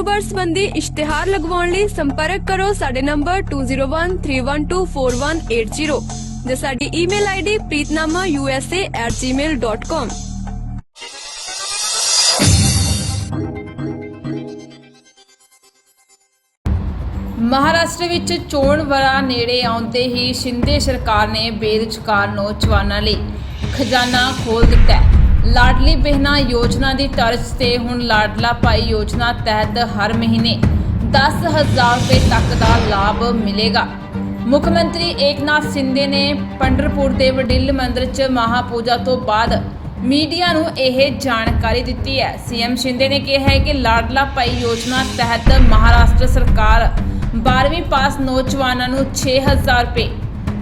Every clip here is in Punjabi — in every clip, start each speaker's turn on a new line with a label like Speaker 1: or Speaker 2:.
Speaker 1: ਕਾਰੋਬਾਰ ਸੰਬੰਧੀ ਇਸ਼ਤਿਹਾਰ ਲਗਵਾਉਣ ਲਈ ਸੰਪਰਕ ਕਰੋ ਸਾਡੇ ਨੰਬਰ 2013124180 ਜਾਂ ਸਾਡੀ ਈਮੇਲ ਆਈਡੀ preetnamausa@gmail.com
Speaker 2: ਮਹਾਰਾਸ਼ਟਰ ਵਿੱਚ ਚੋਣ ਵਰਾ ਨੇੜੇ ਆਉਂਦੇ ਹੀ ਸ਼ਿੰਦੇ ਸਰਕਾਰ ਨੇ ਬੇਰੁਜ਼ਗਾਰ ਨੌਜਵਾਨਾਂ ਲਈ ਖਜ਼ਾਨਾ ਖੋਲ ਦਿੱਤਾ ਹੈ। ਲਾਡਲੀ ਬਹਿਨਾ ਯੋਜਨਾ ਦੀ ਤਰਜ਼ ਤੇ ਹੁਣ ਲਾਡਲਾ ਭਾਈ ਯੋਜਨਾ ਤਹਿਤ ਹਰ ਮਹੀਨੇ 10000 ਰੁਪਏ ਤੱਕ ਦਾ ਲਾਭ ਮਿਲੇਗਾ। ਮੁੱਖ ਮੰਤਰੀ ਏਕਨਾਥ ਸਿੰਧੇ ਨੇ ਪੰਡਰਪੁਰ ਦੇ ਵਡਿੱਲ ਮੰਦਿਰ 'ਚ ਮਹਾਪੂਜਾ ਤੋਂ ਬਾਅਦ ਮੀਡੀਆ ਨੂੰ ਇਹ ਜਾਣਕਾਰੀ ਦਿੱਤੀ ਹੈ। ਸੀਐਮ ਸ਼ਿੰਦੇ ਨੇ ਕਿਹਾ ਹੈ ਕਿ ਲਾਡਲਾ ਭਾਈ ਯੋਜਨਾ ਤਹਿਤ ਮਹਾਰਾਸ਼ਟਰ ਸਰਕਾਰ 12ਵੀਂ ਪਾਸ ਨੌਜਵਾਨਾਂ ਨੂੰ 6000 ਰੁਪਏ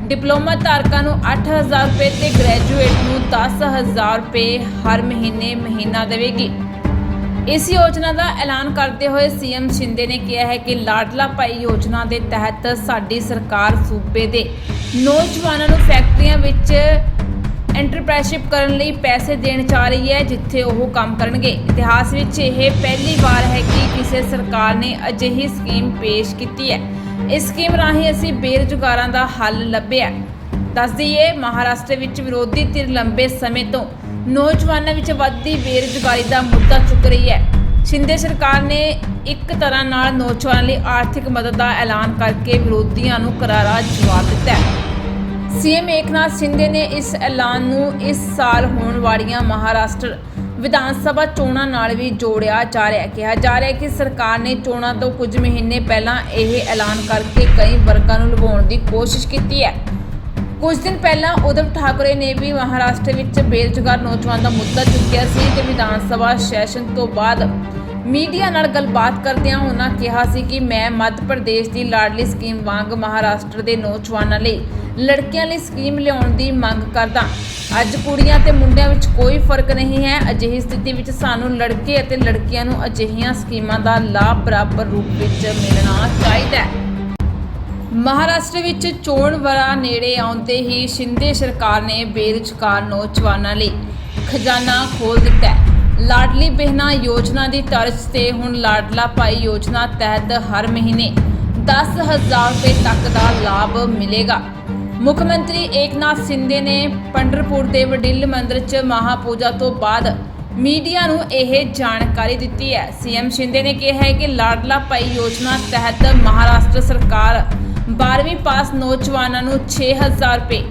Speaker 2: ਡਿਪਲੋਮਾ ਧਾਰਕਾਂ ਨੂੰ 8000 ਰੁਪਏ ਤੇ ਗ੍ਰੈਜੂਏਟ ਨੂੰ 10000 ਰੁਪਏ ਹਰ ਮਹੀਨੇ ਮਹੀਨਾ ਦੇਵੇਗੀ। ਇਸ ਯੋਜਨਾ ਦਾ ਐਲਾਨ ਕਰਦੇ ਹੋਏ ਸੀਐਮ ਸ਼ਿੰਦੇ ਨੇ ਕਿਹਾ ਹੈ ਕਿ ਲਾਡਲਾ ਭਾਈ ਯੋਜਨਾ ਦੇ ਤਹਿਤ ਸਾਡੀ ਸਰਕਾਰ ਸੂਬੇ ਦੇ ਨੌਜਵਾਨਾਂ ਨੂੰ ਫੈਕਟਰੀਆਂ ਵਿੱਚ ਐਂਟਰਪ੍ਰੈਨਰਸ਼ਿਪ ਕਰਨ ਲਈ ਪੈਸੇ ਦੇਣ ਜਾ ਰਹੀ ਹੈ, ਜਿੱਥੇ ਉਹ ਕੰਮ ਕਰਨਗੇ। ਇਤਿਹਾਸ ਵਿੱਚ ਇਹ ਪਹਿਲੀ ਵਾਰ ਹੈ ਕਿ ਕਿਸੇ ਸਰਕਾਰ ਨੇ ਅਜਿਹੀ ਸਕੀਮ ਪੇਸ਼ ਕੀਤੀ ਹੈ। ਇਸ ਸਕੀਮ ਰਾਹੀਂ ਅਸੀਂ ਬੇਰੁਜ਼ਗਾਰਾਂ ਦਾ ਹੱਲ ਲੱਭਿਆ ਦੱਸ ਦਈਏ, ਮਹਾਰਾਸ਼ਟਰ ਵਿੱਚ ਵਿਰੋਧੀ ਧਿਰ ਲੰਬੇ ਸਮੇਂ ਤੋਂ ਨੌਜਵਾਨਾਂ ਵਿੱਚ ਵੱਧਦੀ ਬੇਰੁਜ਼ਗਾਰੀ ਦਾ ਮੁੱਦਾ ਚੁੱਕ ਰਹੀ ਹੈ। ਸ਼ਿੰਦੇ ਸਰਕਾਰ ਨੇ ਇੱਕ ਤਰ੍ਹਾਂ ਨਾਲ ਨੌਜਵਾਨਾਂ ਲਈ ਆਰਥਿਕ ਮਦਦ ਦਾ ਐਲਾਨ ਕਰਕੇ ਵਿਰੋਧੀਆਂ ਨੂੰ ਕਰਾਰਾ ਜਵਾਬ ਦਿੱਤਾ ਹੈ। ਸੀਐਮ ਏਕਨਾਥ ਸ਼ਿੰਦੇ ਨੇ ਇਸ ਐਲਾਨ ਨੂੰ ਇਸ ਸਾਲ ਹੋਣ ਵਾਲੀਆਂ ਮਹਾਰਾਸ਼ਟਰ ਵਿਧਾਨ ਸਭਾ ਚੋਣਾਂ ਨਾਲ ਵੀ ਜੋੜਿਆ ਜਾ ਰਿਹਾ ਹੈ। ਕਿਹਾ ਜਾ ਰਿਹਾ ਹੈ ਕਿ ਸਰਕਾਰ ਨੇ ਚੋਣਾਂ ਤੋਂ ਕੁਝ ਮਹੀਨੇ ਪਹਿਲਾਂ ਇਹ ਐਲਾਨ ਕਰਕੇ ਕਈ ਵਰਗਾਂ ਨੂੰ ਲੁਭਾਉਣ ਦੀ ਕੋਸ਼ਿਸ਼ ਕੀਤੀ ਹੈ। ਕੁਝ ਦਿਨ ਪਹਿਲਾਂ ਉਦਵ ਠਾਕਰੇ ਨੇ ਵੀ ਮਹਾਰਾਸ਼ਟਰ ਵਿੱਚ ਬੇਰੁਜ਼ਗਾਰ ਨੌਜਵਾਨ ਦਾ ਮੁੱਦਾ ਚੁੱਕਿਆ ਸੀ ਤੇ ਵਿਧਾਨ ਸਭਾ ਸੈਸ਼ਨ ਤੋਂ ਬਾਅਦ ਮੀਡੀਆ ਨਾਲ ਗੱਲਬਾਤ ਕਰਦਿਆਂ ਉਹਨਾਂ ਕਿਹਾ ਸੀ ਕਿ ਮੈਂ ਮੱਧ ਪ੍ਰਦੇਸ਼ ਦੀ ਲਾਡਲੀ ਸਕੀਮ ਵਾਂਗ ਮਹਾਰਾਸ਼ਟਰ ਦੇ ਨੌਜਵਾਨਾਂ ਲਈ ਲੜਕੀਆਂ ਲਈ ਸਕੀਮ ਲਿਆਉਣ ਦੀ ਮੰਗ ਕਰਦਾ। ਅੱਜ ਕੁੜੀਆਂ ਤੇ ਮੁੰਡਿਆਂ ਵਿੱਚ ਕੋਈ ਫ਼ਰਕ ਨਹੀਂ ਹੈ। ਅਜਿਹੀ ਸਥਿਤੀ ਵਿੱਚ ਸਾਨੂੰ ਲੜਕੇ ਅਤੇ ਲੜਕੀਆਂ ਨੂੰ ਅਜਿਹੀਆਂ ਸਕੀਮਾਂ ਦਾ ਲਾਭ ਬਰਾਬਰ ਰੂਪ ਵਿੱਚ ਮਿਲਣਾ ਚਾਹੀਦਾ ਹੈ। ਮਹਾਰਾਸ਼ਟਰ ਵਿੱਚ ਚੋਣ ਵਰਾ ਨੇੜੇ ਆਉਂਦੇ ਹੀ ਸ਼ਿੰਦੇ ਸਰਕਾਰ ਨੇ ਬੇਰੁਜ਼ਗਾਰ ਨੌਜਵਾਨਾਂ ਲਈ ਖਜ਼ਾਨਾ ਖੋਲ ਦਿੱਤਾ ਹੈ। ਲਾਡਲੀ ਬਹਿਨਾ ਯੋਜਨਾ ਦੀ ਤਰਜ਼ ਤੇ ਹੁਣ ਲਾਡਲਾ ਭਾਈ ਯੋਜਨਾ ਤਹਿਤ ਹਰ ਮਹੀਨੇ 10000 ਰੁਪਏ ਤੱਕ ਦਾ ਲਾਭ ਮਿਲੇਗਾ। ਮੁੱਖ ਮੰਤਰੀ ਏਕਨਾਥ ਸਿੰਧੇ ਨੇ ਪੰਡਰਪੁਰ ਦੇ ਵਡਿੱਲ ਮੰਦਿਰ 'ਚ ਮਹਾਪੂਜਾ ਤੋਂ ਬਾਅਦ ਮੀਡੀਆ ਨੂੰ ਇਹ ਜਾਣਕਾਰੀ ਦਿੱਤੀ ਹੈ। ਸੀਐਮ ਸ਼ਿੰਦੇ ਨੇ ਕਿਹਾ ਹੈ ਕਿ ਲਾਡਲਾ ਭਾਈ ਯੋਜਨਾ ਤਹਿਤ ਮਹਾਰਾਸ਼ਟਰ ਸਰਕਾਰ 12ਵੀਂ ਪਾਸ ਨੌਜਵਾਨਾਂ ਨੂੰ 6000 ਰੁਪਏ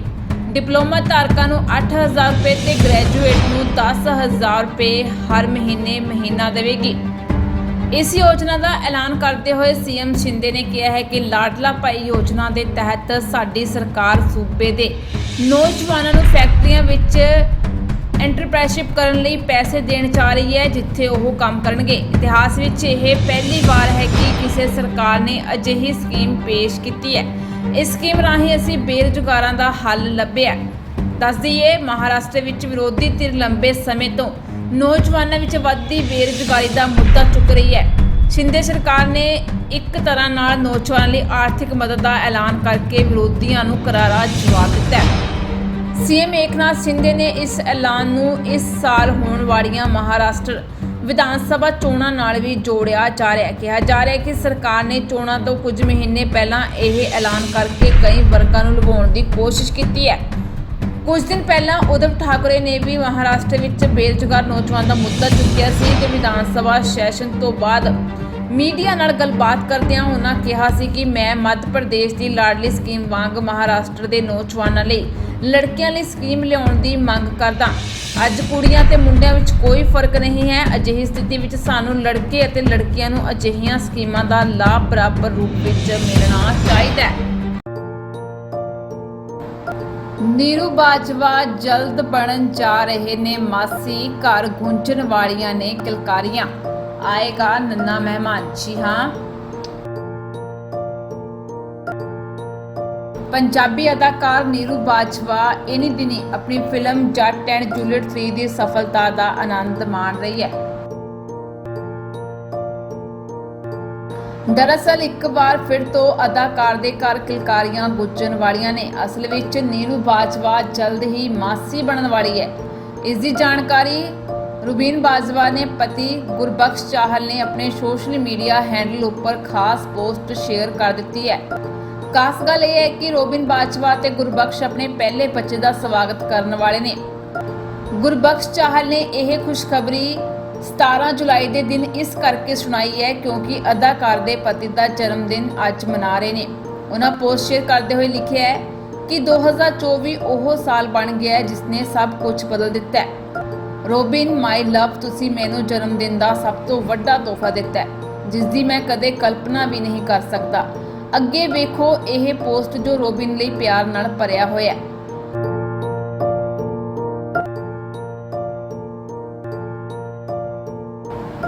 Speaker 2: ਡਿਪਲੋਮਾ ਧਾਰਕਾਂ ਨੂੰ 8000 ਰੁਪਏ ਤੇ ਗ੍ਰੈਜੂਏਟ ਨੂੰ 10000 ਰੁਪਏ ਹਰ ਮਹੀਨੇ ਮਹੀਨਾ ਦੇਵੇਗੀ। ਇਸ ਯੋਜਨਾ ਦਾ ਐਲਾਨ ਕਰਦੇ ਹੋਏ ਸੀਐਮ ਸ਼ਿੰਦੇ ਨੇ ਕਿਹਾ ਹੈ ਕਿ ਲਾਡਲਾ ਭਾਈ ਯੋਜਨਾ ਦੇ ਤਹਿਤ ਸਾਡੀ ਸਰਕਾਰ ਸੂਬੇ ਦੇ ਨੌਜਵਾਨਾਂ ਨੂੰ ਫੈਕਟਰੀਆਂ ਵਿੱਚ ਐਂਟਰਪ੍ਰੈਨਰਸ਼ਿਪ ਕਰਨ ਲਈ ਪੈਸੇ ਦੇਣ ਜਾ ਰਹੀ ਹੈ, ਜਿੱਥੇ ਉਹ ਕੰਮ ਕਰਨਗੇ। ਇਤਿਹਾਸ ਵਿੱਚ ਇਹ ਪਹਿਲੀ ਵਾਰ ਹੈ ਕਿ ਕਿਸੇ ਸਰਕਾਰ ਨੇ ਅਜਿਹੀ ਸਕੀਮ ਪੇਸ਼ ਕੀਤੀ ਹੈ। ਇਸ ਸਕੀਮ ਰਾਹੀਂ ਅਸੀਂ ਬੇਰੁਜ਼ਗਾਰਾਂ ਦਾ ਹੱਲ ਲੱਭਿਆ। ਦੱਸ ਦਈਏ, ਮਹਾਰਾਸ਼ਟਰ ਵਿੱਚ ਵਿਰੋਧੀ ਧਿਰ ਲੰਬੇ ਸਮੇਂ ਤੋਂ ਨੌਜਵਾਨਾਂ ਵਿੱਚ ਵੱਧਦੀ ਬੇਰੁਜ਼ਗਾਰੀ ਦਾ ਮੁੱਦਾ ਚੁੱਕ ਰਹੀ ਹੈ। ਸ਼ਿੰਦੇ ਸਰਕਾਰ ਨੇ ਇੱਕ ਤਰ੍ਹਾਂ ਨਾਲ ਨੌਜਵਾਨਾਂ ਲਈ ਆਰਥਿਕ ਮਦਦ ਦਾ ਐਲਾਨ ਕਰਕੇ ਵਿਰੋਧੀਆਂ ਨੂੰ ਕਰਾਰਾ ਜਵਾਬ ਦਿੱਤਾ ਹੈ। ਸੀਐਮ ਏਕਨਾਥ ਸ਼ਿੰਦੇ ਨੇ ਇਸ ਐਲਾਨ ਨੂੰ ਇਸ ਸਾਲ ਹੋਣ ਵਾਲੀਆਂ ਮਹਾਰਾਸ਼ਟਰ ਵਿਧਾਨ ਸਭਾ ਚੋਣਾਂ ਨਾਲ ਵੀ ਜੋੜਿਆ ਜਾ ਰਿਹਾ ਕਿਹਾ ਜਾ ਰਿਹਾ ਕਿ ਸਰਕਾਰ ਨੇ ਚੋਣਾਂ ਤੋਂ ਕੁਝ ਮਹੀਨੇ ਪਹਿਲਾਂ ਇਹ ਐਲਾਨ ਕਰਕੇ ਕਈ ਵਰਗਾਂ ਨੂੰ ਲੁਭਾਉਣ ਦੀ ਕੋਸ਼ਿਸ਼ ਕੀਤੀ ਹੈ। ਕੁਝ ਦਿਨ ਪਹਿਲਾਂ ਉਦਵ ਠਾਕਰੇ ਨੇ ਵੀ ਮਹਾਰਾਸ਼ਟਰ ਵਿੱਚ ਬੇਰੁਜ਼ਗਾਰ ਨੌਜਵਾਨ ਦਾ ਮੁੱਦਾ ਚੁੱਕਿਆ ਸੀ ਤੇ ਵਿਧਾਨ ਸਭਾ ਸੈਸ਼ਨ ਤੋਂ ਬਾਅਦ ਮੀਡੀਆ ਨਾਲ ਗੱਲਬਾਤ ਕਰਦਿਆਂ ਉਹਨਾਂ ਕਿਹਾ ਸੀ ਕਿ ਮੈਂ ਮੱਧ ਪ੍ਰਦੇਸ਼ ਦੀ ਲਾਡਲੀ ਸਕੀਮ ਵਾਂਗ ਮਹਾਰਾਸ਼ਟਰ ਦੇ ਨੌਜਵਾਨਾਂ ਲਈ ਲੜਕੀਆਂ ਲਈ ਸਕੀਮ ਲਿਆਉਣ ਦੀ ਮੰਗ ਕਰਦਾ। ਅੱਜ ਕੁੜੀਆਂ ਤੇ ਮੁੰਡਿਆਂ ਵਿੱਚ ਕੋਈ ਫ਼ਰਕ ਨਹੀਂ ਹੈ। ਅਜਿਹੀ ਸਥਿਤੀ ਵਿੱਚ ਸਾਨੂੰ ਲੜਕੇ ਅਤੇ ਲੜਕੀਆਂ ਨੂੰ ਅਜਿਹੀਆਂ ਸਕੀਮਾਂ ਦਾ ਲਾਭ ਬਰਾਬਰ ਰੂਪ ਵਿੱਚ ਮਿਲਣਾ ਚਾਹੀਦਾ ਹੈ। ਨੀਰੂ ਬਾਜਵਾ ਜਲਦ ਬਣਨ ਜਾ ਰਹੇ ਨੇ ਮਾਸੀ ਘਰ ਗੁੰਝਣ ਵਾਲੀਆਂ ਨੇ ਕਲਕਾਰੀਆਂ। ਆਏਗਾ ਨੰਨਾ ਮਹਿਮਾਨ ਜੀ ਹਾਂ। ਪੰਜਾਬੀ ਅਦਾਕਾਰ ਨੀਰੂ ਬਾਜਵਾ ਇਨੀ ਦਿਨੀ ਆਪਣੀ ਫਿਲਮ ਜੱਟ ਐਂਡ ਜੂਲੀਅਟ 3 ਦੀ ਸਫਲਤਾ ਦਾ ਆਨੰਦ ਮਾਣ ਰਹੀ ਹੈ। ਦਰਅਸਲ ਇੱਕ ਵਾਰ ਫਿਰ ਤੋਂ ਅਦਾਕਾਰ ਦੇ ਘਰ ਕਿਲਕਾਰੀਆਂ ਗੁੱਜਣ ਵਾਲੀਆਂ ਨੇ। ਅਸਲ ਵਿੱਚ ਨੀਰੂ ਬਾਜਵਾ ਜਲਦ ਹੀ ਮਾਸੀ ਬਣਨ ਵਾਲੀ ਹੈ। ਇਸ ਦੀ ਜਾਣਕਾਰੀ ਰੂਬੀਨ ਬਾਜਵਾ ਨੇ ਪਤੀ ਗੁਰਬਖਸ਼ ਚਾਹਲ ਨੇ ਆਪਣੇ ਸੋਸ਼ਲ ਮੀਡੀਆ ਹੈਂਡਲ ਉੱਪਰ ਖਾਸ ਪੋਸਟ ਸ਼ੇਅਰ ਕਰ ਦਿੱਤੀ ਹੈ। ਖਾਸ ਗੱਲ ਇਹ ਹੈ ਕਿ ਰੋਬਿਨ ਬਾਜਵਾ ਤੇ ਗੁਰਬਖਸ਼ ਆਪਣੇ ਪਹਿਲੇ ਬੱਚੇ ਦਾ ਸਵਾਗਤ ਕਰਨ ਵਾਲੇ ਨੇ। ਗੁਰਬਖਸ਼ ਚਾਹਲ ਨੇ ਇਹ ਖੁਸ਼ਖਬਰੀ 17 ਜੁਲਾਈ ਦੇ ਦਿਨ ਇਸ ਕਰਕੇ ਸੁਣਾਈ ਹੈ ਕਿਉਂਕਿ ਅਦਾਕਾਰ ਦੇ ਪਤੀ ਦਾ ਜਨਮ ਦਿਨ ਅੱਜ ਮਨਾ ਰਹੇ ਨੇ। ਉਹਨਾਂ ਪੋਸਟ ਸ਼ੇਅਰ ਕਰਦੇ ਹੋਏ ਲਿਖਿਆ ਹੈ ਕਿ 2024 ਉਹ ਸਾਲ ਬਣ ਗਿਆ ਹੈ ਜਿਸ ਨੇ ਸਭ ਕੁਝ ਬਦਲ ਦਿੱਤਾ ਹੈ। ਰੋਬਿਨ, ਮਾਈ ਲਵ, ਤੁਸੀਂ ਮੈਨੂੰ ਜਨਮ ਦਿਨ ਦਾ ਸਭ ਤੋਂ ਵੱਡਾ ਤੋਹਫਾ ਦਿੱਤਾ ਹੈ ਜਿਸ ਦੀ ਮੈਂ ਕਦੇ ਕਲਪਨਾ ਵੀ ਨਹੀਂ ਕਰ ਸਕਦਾ। ਅੱਗੇ ਵੇਖੋ, ਇਹ ਪੋਸਟ ਜੋ ਰੋਬਿਨ ਲਈ ਪਿਆਰ ਨਾਲ ਭਰਿਆ ਹੋਇਆ ਹੈ।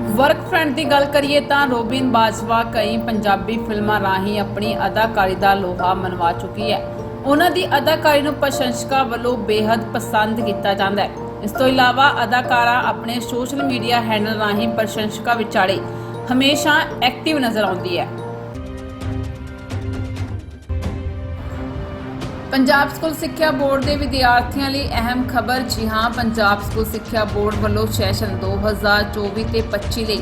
Speaker 2: ਵਰਕ ਫਰੰਟ ਦੀ ਗੱਲ ਕਰੀਏ ਤਾਂ ਰੋਬਿਨ ਬਾਜਵਾ ਕਈ ਪੰਜਾਬੀ ਫਿਲਮਾਂ ਰਾਹੀਂ ਆਪਣੀ ਅਦਾਕਾਰੀ ਦਾ ਲੋਹਾ ਮਨਵਾ ਚੁੱਕੀ ਹੈ। ਉਹਨਾਂ ਦੀ ਅਦਾਕਾਰੀ ਨੂੰ ਪ੍ਰਸ਼ੰਸਕਾਂ ਵੱਲੋਂ ਬੇहद ਪਸੰਦ ਕੀਤਾ ਜਾਂਦਾ ਹੈ। ਇਸ ਤੋਂ ਇਲਾਵਾ ਅਦਾਕਾਰਾ ਆਪਣੇ ਸੋਸ਼ਲ ਮੀਡੀਆ ਹੈਂਡਲ ਰਾਹੀਂ ਪ੍ਰਸ਼ੰਸਕਾਂ ਵਿਚਾਲੇ ਹਮੇਸ਼ਾ ਐਕਟਿਵ ਨਜ਼ਰ ਆਉਂਦੀ ਹੈ। ਪੰਜਾਬ ਸਕੂਲ ਸਿੱਖਿਆ ਬੋਰਡ ਦੇ ਵਿਦਿਆਰਥੀਆਂ ਲਈ ਅਹਿਮ ਖਬਰ, ਜੀ ਹਾਂ, ਪੰਜਾਬ ਸਕੂਲ ਸਿੱਖਿਆ ਬੋਰਡ ਵੱਲੋਂ ਸੈਸ਼ਨ 2024 ਤੇ 25 ਲਈ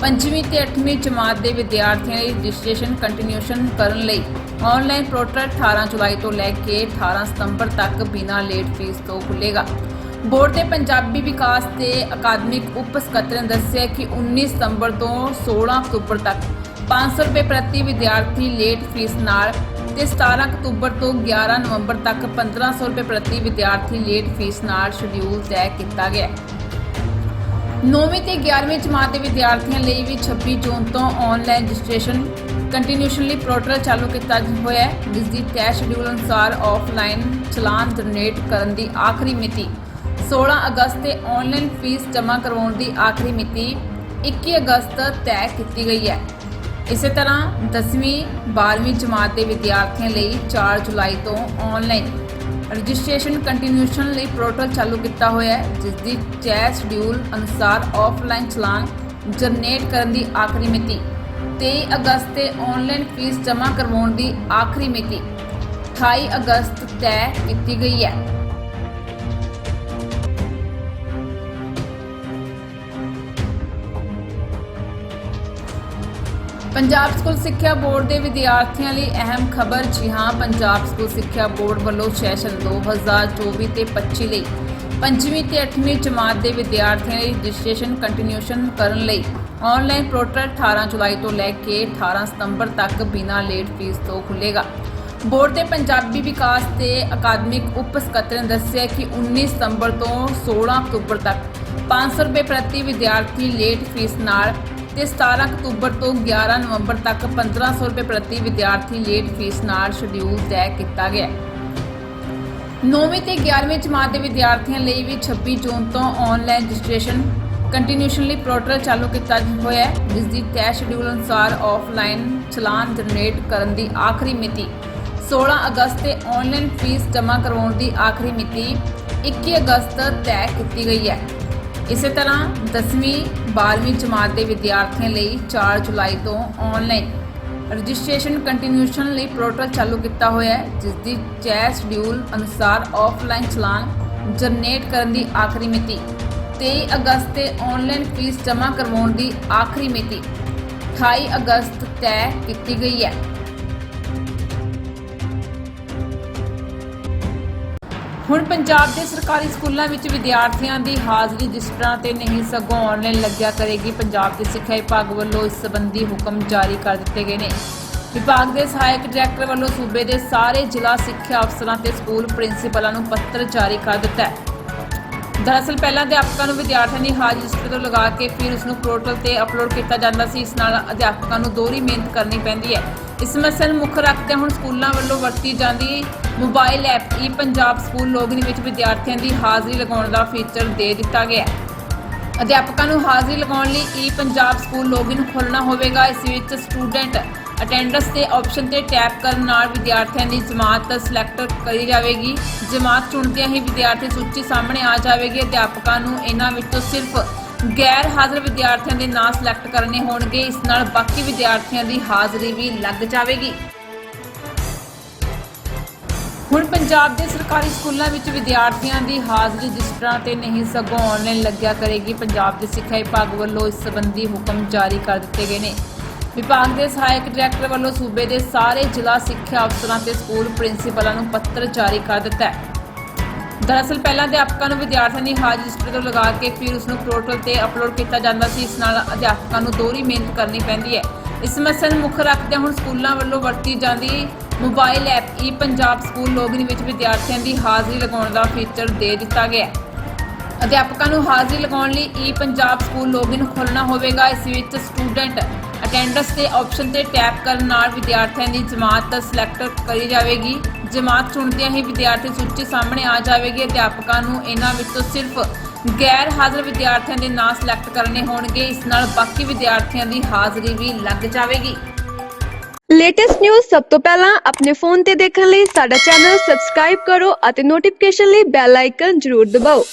Speaker 2: ਪੰਜਵੀਂ ਤੇ 8ਵੀਂ ਜਮਾਤ ਦੇ ਵਿਦਿਆਰਥੀਆਂ ਲਈ ਰਜਿਸਟ੍ਰੇਸ਼ਨ ਕੰਟੀਨਿਊਸ਼ਨ ਕਰਨ ਲਈ ਆਨਲਾਈਨ ਪੋਰਟਲ 18 ਜੁਲਾਈ ਤੋਂ ਲੈ ਕੇ 18 ਸਤੰਬਰ ਤੱਕ ਬਿਨਾਂ ਲੇਟ ਫੀਸ ਤੋਂ ਖੁੱਲੇਗਾ ਬੋਰਡ ਦੇ ਪੰਜਾਬੀ ਵਿਕਾਸ ਤੇ ਅਕਾਦਮਿਕ ਉਪ ਸਕੱਤਰ ਨੇ ਦੱਸਿਆ ਕਿ 19 ਸਤੰਬਰ ਤੋਂ 16 ਅਕਤੂਬਰ ਤੱਕ 500 ਰੁਪਏ ਪ੍ਰਤੀ ਵਿਦਿਆਰਥੀ ਲੇਟ ਫੀਸ ਨਾਲ ਤੇ 17 ਅਕਤੂਬਰ ਤੋਂ 11 ਨਵੰਬਰ ਤੱਕ 1500 ਰੁਪਏ ਪ੍ਰਤੀ ਵਿਦਿਆਰਥੀ ਲੇਟ ਫੀਸ ਨਾਲ ਸ਼ਡਿਊਲ ਤੈਅ ਕੀਤਾ ਗਿਆ ਹੈ। 9ਵੀਂ ਤੇ 11ਵੀਂ ਜਮਾਤ ਦੇ ਵਿਦਿਆਰਥੀਆਂ ਲਈ ਵੀ 26 ਜੂਨ ਤੋਂ ਆਨਲਾਈਨ ਰਜਿਸਟ੍ਰੇਸ਼ਨ ਕੰਟੀਨਿਊਸ਼ਨ ਲਈ ਪੋਰਟਲ ਚਾਲੂ ਕੀਤਾ ਹੋਇਆ ਹੈ ਜਿਸ ਦੀ ਤੈਅ ਸ਼ਡਿਊਲ ਅਨੁਸਾਰ ਆਫਲਾਈਨ ਚਲਾਨ ਜਨਰੇਟ ਕਰਨ ਦੀ ਆਖਰੀ ਮਿਤੀ 16 ਅਗਸਤ ਤੇ ਆਨਲਾਈਨ ਫੀਸ ਜਮ੍ਹਾਂ ਕਰਵਾਉਣ ਦੀ ਆਖਰੀ ਮਿਤੀ 21 ਅਗਸਤ ਤੈਅ ਕੀਤੀ ਗਈ ਹੈ। ਇਸੇ ਤਰ੍ਹਾਂ 10ਵੀਂ 12ਵੀਂ ਜਮਾਤ ਦੇ ਵਿਦਿਆਰਥੀਆਂ ਲਈ 4 ਜੁਲਾਈ ਤੋਂ ਆਨਲਾਈਨ ਰਜਿਸਟ੍ਰੇਸ਼ਨ ਕੰਟੀਨਿਊਸ਼ਨ ਲਈ ਪੋਰਟਲ ਚਾਲੂ ਕੀਤਾ ਹੋਇਆ ਹੈ, ਜਿਸ ਦੀ ਚੈ ਸ਼ਡਿਊਲ ਅਨੁਸਾਰ ਆਫਲਾਈਨ ਚਲਾਨ ਜਨਰੇਟ ਕਰਨ ਦੀ ਆਖਰੀ ਮਿਤੀ 23 ਅਗਸਤ ਤੇ ਆਨਲਾਈਨ ਫੀਸ ਜਮ੍ਹਾਂ ਕਰਵਾਉਣ ਦੀ ਆਖਰੀ ਮਿਤੀ 28 ਅਗਸਤ ਤੈਅ ਕੀਤੀ ਗਈ ਹੈ। ਪੰਜਾਬ ਸਕੂਲ ਸਿੱਖਿਆ ਬੋਰਡ ਦੇ ਵਿਦਿਆਰਥੀਆਂ ਲਈ ਅਹਿਮ ਖਬਰ, ਜੀ ਹਾਂ, ਪੰਜਾਬ ਸਕੂਲ ਸਿੱਖਿਆ ਬੋਰਡ ਵੱਲੋਂ ਸੈਸ਼ਨ 2024 ਤੇ 25 ਲਈ ਪੰਜਵੀਂ ਤੇ 8ਵੀਂ ਜਮਾਤ ਦੇ ਵਿਦਿਆਰਥੀਆਂ ਲਈ ਰਜਿਸਟ੍ਰੇਸ਼ਨ ਕੰਟੀਨਿਊਸ਼ਨ ਕਰਨ ਲਈ ਆਨਲਾਈਨ ਪੋਰਟਲ 18 ਜੁਲਾਈ ਤੋਂ ਲੈ ਕੇ 18 ਸਤੰਬਰ ਤੱਕ ਬਿਨਾਂ ਲੇਟ ਫੀਸ ਤੋਂ ਖੁੱਲੇਗਾ ਬੋਰਡ ਦੇ ਪੰਜਾਬੀ ਵਿਕਾਸ ਤੇ ਅਕਾਦਮਿਕ ਉਪ ਸਕੱਤਰ ਨੇ ਦੱਸਿਆ ਕਿ 19 ਸਤੰਬਰ ਤੋਂ 16 ਅਕਤੂਬਰ ਤੱਕ 500 ਰੁਪਏ ਪ੍ਰਤੀ ਵਿਦਿਆਰਥੀ ਲੇਟ ਫੀਸ ਨਾਲ ਤੇ 17 ਅਕਤੂਬਰ ਤੋਂ 11 ਨਵੰਬਰ ਤੱਕ 1500 ਰੁਪਏ ਪ੍ਰਤੀ ਵਿਦਿਆਰਥੀ ਲੇਟ ਫੀਸ ਨਾਲ ਸ਼ਡਿਊਲ ਤੈਅ ਕੀਤਾ ਗਿਆ ਹੈ। 9ਵੀਂ ਤੇ 11ਵੀਂ ਜਮਾਤ ਦੇ ਵਿਦਿਆਰਥੀਆਂ ਲਈ ਵੀ 26 ਜੂਨ ਤੋਂ ਆਨਲਾਈਨ ਰਜਿਸਟ੍ਰੇਸ਼ਨ ਕੰਟੀਨਿਊਸ਼ਨ ਲਈ ਪੋਰਟਲ ਚਾਲੂ ਕੀਤਾ ਹੋਇਆ ਹੈ ਜਿਸ ਦੀ ਤੈਅ ਸ਼ਡਿਊਲ ਅਨੁਸਾਰ ਆਫਲਾਈਨ ਚਲਾਨ ਜਨਰੇਟ ਕਰਨ ਦੀ ਆਖਰੀ ਮਿਤੀ 16 ਅਗਸਤ ਤੇ ਆਨਲਾਈਨ ਫੀਸ ਜਮ੍ਹਾਂ ਕਰਵਾਉਣ ਦੀ ਆਖਰੀ ਮਿਤੀ 21 ਅਗਸਤ ਤੈਅ ਕੀਤੀ ਗਈ ਹੈ। ਇਸੇ ਤਰ੍ਹਾਂ 10ਵੀਂ 12ਵੀਂ ਜਮਾਤ ਦੇ ਵਿਦਿਆਰਥੀਆਂ ਲਈ 4 ਜੁਲਾਈ ਤੋਂ ਆਨਲਾਈਨ ਰਜਿਸਟ੍ਰੇਸ਼ਨ ਕੰਟੀਨਿਊਸ਼ਨ ਲਈ ਪੋਰਟਲ ਚਾਲੂ ਕੀਤਾ ਹੋਇਆ ਹੈ ਜਿਸ ਦੀ ਚੈਟ ਸ਼ਡਿਊਲ ਅਨੁਸਾਰ ਆਫਲਾਈਨ ਚਲਾਨ ਜਨਰੇਟ ਕਰਨ ਦੀ ਆਖਰੀ ਮਿਤੀ 23 ਅਗਸਤ ਤੇ ਆਨਲਾਈਨ ਫੀਸ ਜਮ੍ਹਾਂ ਕਰਵਾਉਣ ਦੀ ਆਖਰੀ ਮਿਤੀ 28 ਅਗਸਤ ਤੈਅ ਕੀਤੀ ਗਈ ਹੈ। ਹੁਣ ਪੰਜਾਬ ਦੇ ਸਰਕਾਰੀ ਸਕੂਲਾਂ ਵਿੱਚ ਵਿਦਿਆਰਥੀਆਂ ਦੀ ਹਾਜ਼ਰੀ ਜਿਸ ਤਰ੍ਹਾਂ ਤੇ ਨਹੀਂ ਸਗੋਂ ਆਨਲਾਈਨ ਲੱਗਿਆ ਕਰੇਗੀ। ਪੰਜਾਬ ਦੇ ਸਿੱਖਿਆ ਵਿਭਾਗ ਵੱਲੋਂ ਇਸ ਸੰਬੰਧੀ ਹੁਕਮ ਜਾਰੀ ਕਰ ਦਿੱਤੇ ਗਏ ਨੇ। ਵਿਭਾਗ ਦੇ ਸਹਾਇਕ ਡਾਇਰੈਕਟਰ ਵੱਲੋਂ ਸੂਬੇ ਦੇ ਸਾਰੇ ਜ਼ਿਲ੍ਹਾ ਸਿੱਖਿਆ ਅਫਸਰਾਂ ਤੇ ਸਕੂਲ ਪ੍ਰਿੰਸੀਪਲਾਂ ਨੂੰ ਪੱਤਰ ਜਾਰੀ ਕਰ ਦਿੱਤਾ ਹੈ। ਦਰਅਸਲ ਪਹਿਲਾਂ ਅਧਿਆਪਕਾਂ ਨੂੰ ਵਿਦਿਆਰਥੀਆਂ ਦੀ ਹਾਜ਼ਰੀ ਰਜਿਸਟਰ ਤੋਂ ਲਗਾ ਕੇ ਫਿਰ ਉਸ ਨੂੰ ਪੋਰਟਲ ਤੇ ਅਪਲੋਡ ਕੀਤਾ ਜਾਂਦਾ ਸੀ। ਇਸ ਨਾਲ ਅਧਿਆਪਕਾਂ ਨੂੰ ਦੋਹਰੀ ਮਿਹਨਤ ਕਰਨੀ ਪੈਂਦੀ ਹੈ। ਇਸ ਸਮੱਸਿਆ ਨੂੰ ਮੁੱਖ ਰੱਖਦੇ ਹੁਣ ਸਕੂਲਾਂ ਵੱਲੋਂ ਵਰਤੀ ਜਾਂਦੀ mobile app E Punjab school login ਵਿੱਚ ਵਿਦਿਆਰਥੀਆਂ ਦੀ ਹਾਜ਼ਰੀ ਲਗਾਉਣ ਦਾ ਫੀਚਰ ਦੇ ਦਿੱਤਾ ਗਿਆ। ਹੈ ਅਧਿਆਪਕਾਂ ਨੂੰ ਹਾਜ਼ਰੀ ਲਗਾਉਣ ਲਈ ਈ ਪੰਜਾਬ ਸਕੂਲ ਲੌਗਇਨ ਖੋਲ੍ਹਣਾ ਹੋਵੇਗਾ। ਇਸ ਵਿੱਚ ਸਟੂਡੈਂਟ ਅਟੈਂਡੈਂਸ ਦੇ ਆਪਸ਼ਨ ਤੇ ਟੈਪ ਕਰਨ ਨਾਲ ਵਿਦਿਆਰਥੀਆਂ ਦੀ ਜਮਾਤ ਸਿਲੈਕਟ ਕਰੀ ਜਾਵੇਗੀ। ਜਮਾਤ ਚੁਣਦਿਆਂ ਹੀ ਵਿਦਿਆਰਥੀ ਸੂਚੀ ਸਾਹਮਣੇ ਆ ਜਾਵੇਗੀ। ਅਧਿਆਪਕਾਂ ਨੂੰ ਇਹਨਾਂ ਵਿੱਚੋਂ ਸਿਰਫ ਗੈਰ ਹਾਜ਼ਰ ਵਿਦਿਆਰਥੀਆਂ ਦੇ ਨਾਂ ਸਿਲੈਕਟ ਕਰਨੇ ਹੋਣਗੇ। ਇਸ ਨਾਲ ਬਾਕੀ ਵਿਦਿਆਰਥੀਆਂ ਦੀ ਹਾਜ਼ਰੀ ਵੀ ਲੱਗ ਜਾਵੇਗੀ। ਹੁਣ ਪੰਜਾਬ ਦੇ ਸਰਕਾਰੀ ਸਕੂਲਾਂ ਵਿੱਚ ਵਿਦਿਆਰਥੀਆਂ ਦੀ ਹਾਜ਼ਰੀ ਰਜਿਸਟਰਾਂ ਤੇ ਨਹੀਂ ਸਗੋਂ ਆਨਲਾਈਨ ਲੱਗਿਆ ਕਰੇਗੀ। ਪੰਜਾਬ ਦੇ ਸਿੱਖਿਆ ਵਿਭਾਗ ਵੱਲੋਂ ਇਸ ਸੰਬੰਧੀ ਹੁਕਮ ਜਾਰੀ ਕਰ ਦਿੱਤੇ ਗਏ ਨੇ। ਵਿਭਾਗ ਦੇ ਸਹਾਇਕ ਡਾਇਰੈਕਟਰ ਵੱਲੋਂ ਸੂਬੇ ਦੇ ਸਾਰੇ ਜ਼ਿਲ੍ਹਾ ਸਿੱਖਿਆ ਅਫਸਰਾਂ ਤੇ ਸਕੂਲ ਪ੍ਰਿੰਸੀਪਲਾਂ ਨੂੰ ਪੱਤਰ ਜਾਰੀ ਕਰ ਦਿੱਤਾ ਹੈ। ਦਰਅਸਲ ਪਹਿਲਾਂ ਅਧਿਆਪਕਾਂ ਨੂੰ ਵਿਦਿਆਰਥੀਆਂ ਦੀ ਹਾਜ਼ਰੀ ਰਜਿਸਟਰ ਤੋਂ ਲਗਾ ਕੇ ਫਿਰ ਉਸ ਨੂੰ ਪੋਰਟਲ ਤੇ ਅਪਲੋਡ ਕੀਤਾ ਜਾਂਦਾ ਸੀ। ਇਸ ਨਾਲ ਅਧਿਆਪਕਾਂ ਨੂੰ ਦੋਹਰੀ ਮਿਹਨਤ ਕਰਨੀ ਪੈਂਦੀ ਹੈ। ਇਸ ਸਮੱਸਿਆ ਨੂੰ ਮੁੱਖ ਰੱਖਦਿਆਂ ਹੁਣ ਸਕੂਲਾਂ ਵੱਲੋਂ ਵਰਤੀ ਜਾਂਦੀ mobile app E Punjab school login ਵਿੱਚ ਵਿਦਿਆਰਥੀਆਂ ਦੀ ਹਾਜ਼ਰੀ ਲਗਾਉਣ ਦਾ ਫੀਚਰ ਦੇ ਦਿੱਤਾ ਗਿਆ ਹੈ। ਅਧਿਆਪਕਾਂ ਨੂੰ ਹਾਜ਼ਰੀ ਲਗਾਉਣ ਲਈ ਈ ਪੰਜਾਬ ਸਕੂਲ ਲੌਗਇਨ ਖੋਲ੍ਹਣਾ ਹੋਵੇਗਾ। ਇਸ ਵਿੱਚ ਸਟੂਡੈਂਟ ਅਟੈਂਡੈਂਸ ਦੇ ਆਪਸ਼ਨ ਤੇ ਟੈਪ ਕਰਨ ਨਾਲ ਵਿਦਿਆਰਥੀਆਂ ਦੀ ਜਮਾਤ ਸਿਲੈਕਟ ਕਰੀ ਜਾਵੇਗੀ। ਜਮਾਤ ਚੁਣਦਿਆਂ ਹੀ ਵਿਦਿਆਰਥੀ ਸੂਚੀ ਸਾਹਮਣੇ ਆ ਜਾਵੇਗੀ। ਅਧਿਆਪਕਾਂ ਨੂੰ ਇਹਨਾਂ ਵਿੱਚੋਂ ਸਿਰਫ ਗੈਰ ਹਾਜ਼ਰ ਵਿਦਿਆਰਥੀਆਂ ਦੇ ਨਾਂ ਸਿਲੈਕਟ ਕਰਨੇ ਹੋਣਗੇ। ਇਸ ਨਾਲ ਬਾਕੀ ਵਿਦਿਆਰਥੀਆਂ ਦੀ ਹਾਜ਼ਰੀ ਵੀ ਲੱਗ ਜਾਵੇਗੀ।
Speaker 1: ਲੇਟੈਸਟ ਨਿਊਜ਼ ਸਭ ਤੋਂ ਪਹਿਲਾਂ ਆਪਣੇ ਫੋਨ ਤੇ ਦੇਖਣ ਲਈ ਸਾਡਾ ਚੈਨਲ ਸਬਸਕ੍ਰਾਈਬ ਕਰੋ ਅਤੇ ਨੋਟੀਫਿਕੇਸ਼ਨ ਲਈ ਬੈਲ ਆਈਕਨ ਜ਼ਰੂਰ ਦਬਾਓ।